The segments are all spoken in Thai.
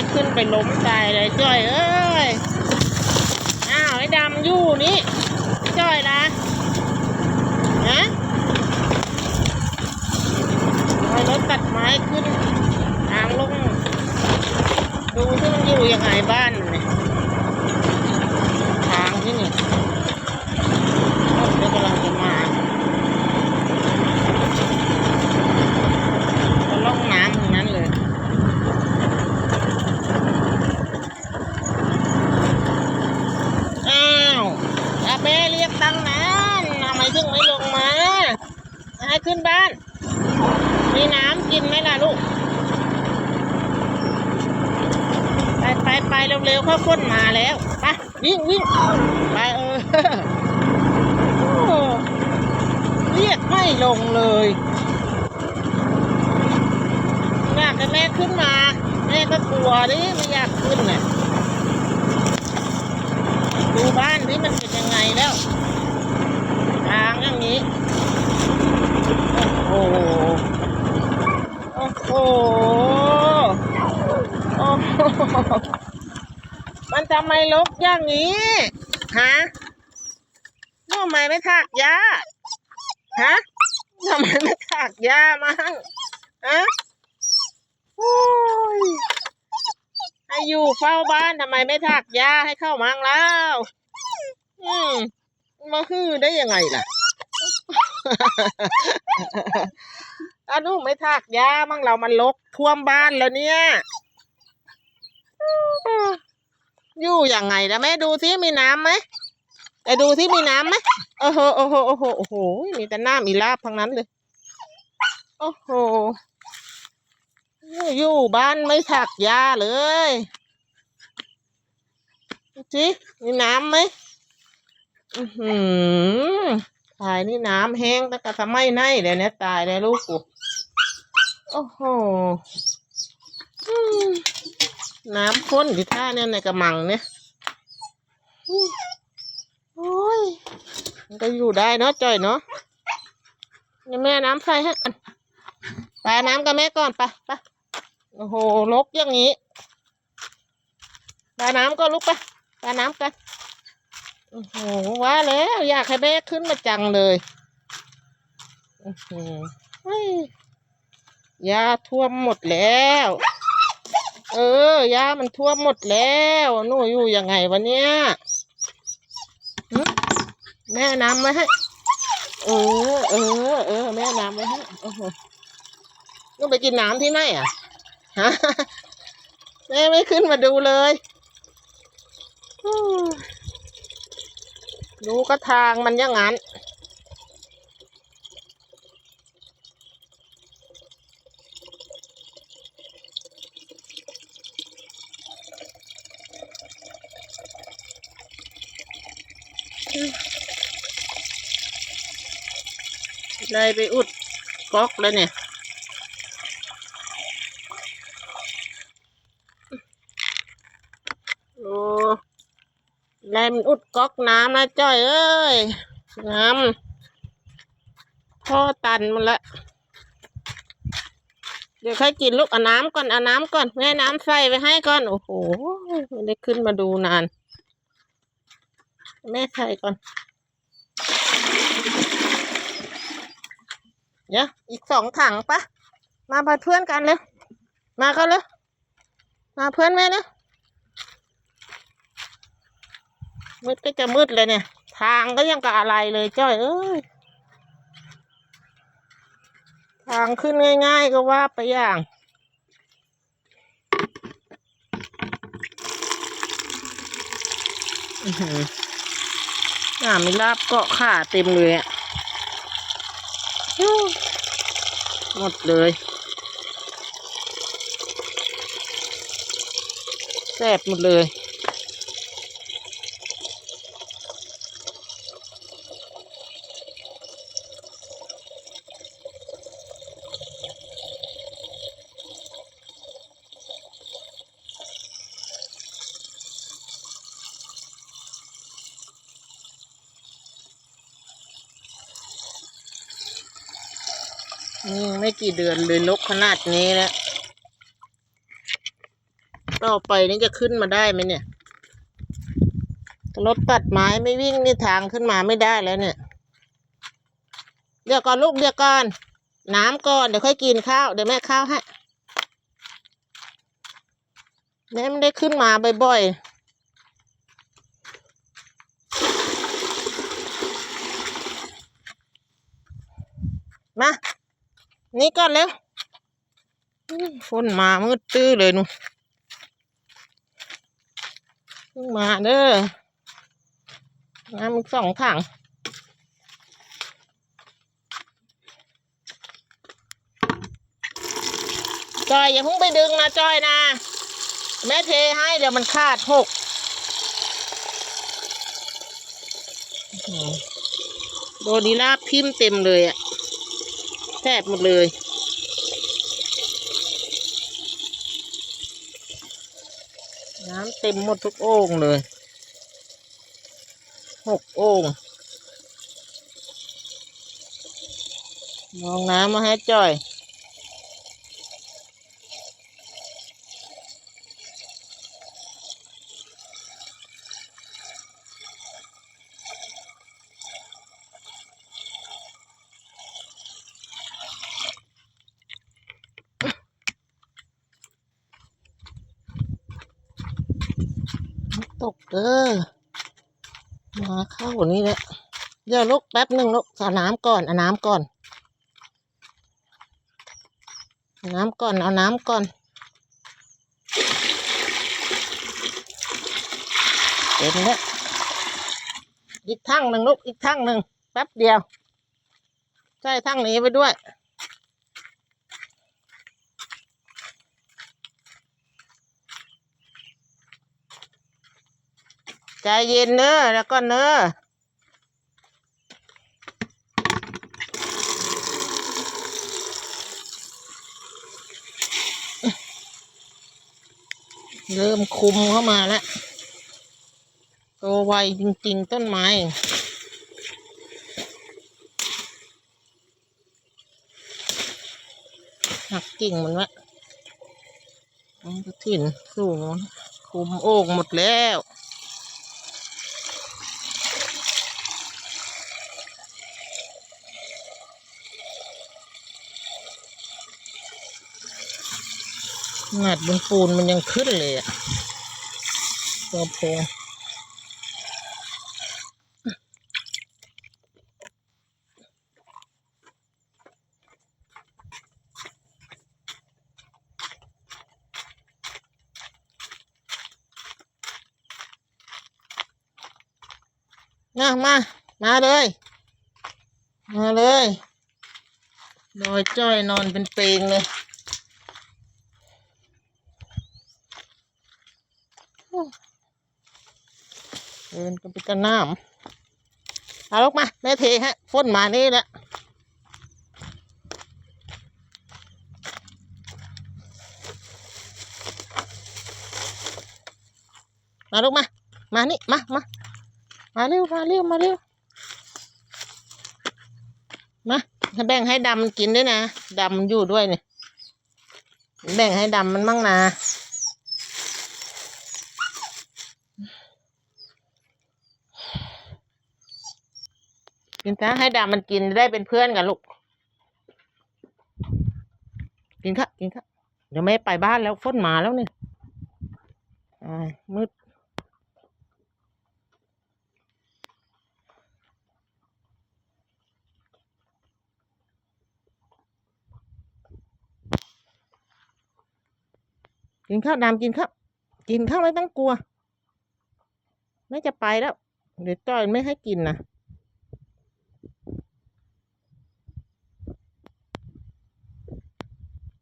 ให้ขึ้นไปล้มตายเลยจ้อยเอ้ย อ้าวไอ้ดำอยู่นี่จ้อยนะฮะลอยรถตัดไม้ขึ้นทางลง ดูที่มันอยู่ยังไงบ้านมันเนี่ยทางที่นี่รถก็กำลังจะมาก็ล่องน้ำทั้งนั้นเลย อ้าวอาเบ้เรียกตั้งนานทำไมถึงไม่ลงมา ให้ ขึ้นบ้าน มีน้ำกินไหมล่ะลูก ไปไปไปเร็วๆเข้าค้นมาแล้ว ไป วิ่งวิ่งไปเออเรียกไม่ลงเลยอยากให้แม่ขึ้นมา แม่ก็กลัวดิไม่อยากขึ้นน่ะดูบ้านที่มันเป็นยังไงแล้ว ทางอย่างนี้ โอ้โห โอ้โห โอ้โห มันทำไม ลกอย่างนี้ฮะทำไมไม่ถากหญ้าฮะทำไมไม่ถากหญ้ามั่งฮะโอ้ยให้อยู่เฝ้าบ้านทำไมไม่ถักหญ้าให้เข้ามังแล้ว อืมมาฮือได้ยังไงล่ะอานุไม่ถักหญ้ามั่งเรามันลกท่วมบ้านแล้วเนี่ยอืม อยู่ยังไงนะแม่ดูที่มีน้ำไหมแต่ดูที่มีน้ำไหมโอ้โหโอ้โหโอ้โหโอ้โหมีแต่น้ำมีลาบทั้งนั้นเลย โอ้โหอยู่บ้านไม่ถักหญ้าเลยดูสิมีน้ำไหมอือหือตายนี่น้ำแห้งตั้งแต่ทำไมไหนเลยเนี่ยตายเลยลูกกูโอ้โหอืม น้ำข้นที่ท่าเนี่ยในกระมังเนี่ยอืมโอ้ย มันก็อยู่ได้เนาะจ่อยเนาะนี่แม่น้ำใส่ให้อันไปน้ำกับแม่ก่อนไปไปโอ้โหลกอย่างนี้ปลาน้ำก็ลุกไปปลาน้ำกันโอ้โหว่าแล้วอยากให้แม่ขึ้นมาจังเลยโอ้โหเฮ้ยยาท่วมหมดแล้ว เออยามันท่วมหมดแล้วหนูอยู่ยังไงวะเนี่ยแม่น้ำไว้ให้เออเออเออแม่น้ำไว้ให้โอ้โหลูไปกินน้ำที่ไหนอะฮะแม่ไม่ขึ้นมาดูเลยดูก็ทางมันอย่างนั้น เลยไปอุดก๊อกแล้วเนี่ยโอ้แลมนอุดก๊อกน้ำนะจ้อยเอ้ย น้ำท่อตันหมันละ เดี๋ยวค่อยกินลูกเอาน้ำก่อนเอาน้ำก่อนแม่น้ำใส่ไปให้ก่อน โอ้โห ไม่ได้ขึ้นมาดูนาน แม่ใส่ก่อนเดี๋ยวอีกสองถังปะมาพาเพื่อนกันเลยมาก็เลยมาเพื่อนแม่นะมืดก็จะมืดเลยเนี่ย ทางก็ยังกับอะไรเลยจ้อยเอ้ยทางขึ้นง่ายๆก็ว่าไปอย่างอือ ออ่ามีลาบเกาะขาเต็มเลยอะฮู้หมดเลยแสบหมดเลย นี่ไม่กี่เดือนเลยลกขนาดนี้แล้วต่อไปนี่จะขึ้นมาได้ไหมเนี่ยรถตัดไม้ไม่วิ่งนี่ทางขึ้นมาไม่ได้แล้วเนี่ย เดี๋ยวก่อนลูกเดี๋ยวก่อน น้ำก่อนเดี๋ยวค่อยกินข้าวเดี๋ยวแม่ข้าวให้แม่ไม่ได้ขึ้นมาบ่อยๆมา นี่ก่อนเร็วฝนมามืดตื้อเลยนูเพิ่งมาเด้อน้ำอีกสองถังจอยอย่าเพิ่งไปดึงนะจอยนะ แม่เทให้เดี๋ยวมันขาดหกโดนีลาบพิมพ์เต็มเลยอะ แทบหมดเลย น้ำเต็มหมดทุกโอ่งเลยหกโอ่งมองน้ำมาให้จอย ตกเด้อมาเข้านี่แหละเดี๋ยวลูกแป๊บหนึ่งลูกเอาน้ำก่อนเอาน้ำก่อนน้ำก่อนเอาน้ำก่อนเต็มแล้วอีกทั้งหนึ่งลูกอีกทั้งหนึ่งแป๊บเดียว ใช่ทั้งนี้ไปด้วย ใจเย็นเนอแล้วก็เนอเริ่มคุมเข้ามาแล้วโตไวจริง ๆ ต้นไม้หักกิ่งมันวะมันก็ถิ่นสูงคุมโอ่งหมดแล้ว ขนาดบนปูนมันยังขึ้นเลยอะตัวโพงมามา มาเลย มาเลยดอยจ้อยนอนเป็นเปลงเลย เดินกันไปกันน้ำเอาลูกมา แม่เทฮะฝนมานี่แหละมาลูกมา มานี่ มา มา มาเร็ว มาเร็ว มาเร็ว มาถ้าแบ่งให้ดำมันกินด้วยนะ ดำมันอยู่ด้วยเนี่ย แบ่งให้ดำมันมั่งนะ กินซะให้ดำมันกินได้เป็นเพื่อนกันลูก กินค่ะกินค่ะเดี๋ยวแม่ไปบ้านแล้วฝนมาแล้วนี่อ่ามืดกินข้าวดำกินข้าวกินข้าวไม่ต้องกลัวแม่จะไปแล้ว เดี๋ยวจอยไม่ให้กินนะ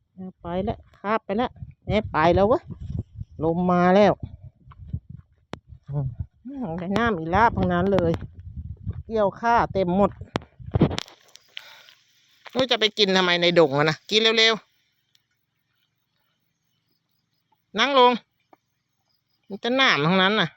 เอา ไปแล้วคาบไปแล้วแม่ไปแล้ววะลมมาแล้วอืมได้น้ำอีลาบทั้งนั้นเลย เกี่ยวข้าเต็มหมดนู้จะไปกินทำไมในดงอะนะ กินเร็วๆ นั่งลง มันจะหนามทั้งนั้นน่ะ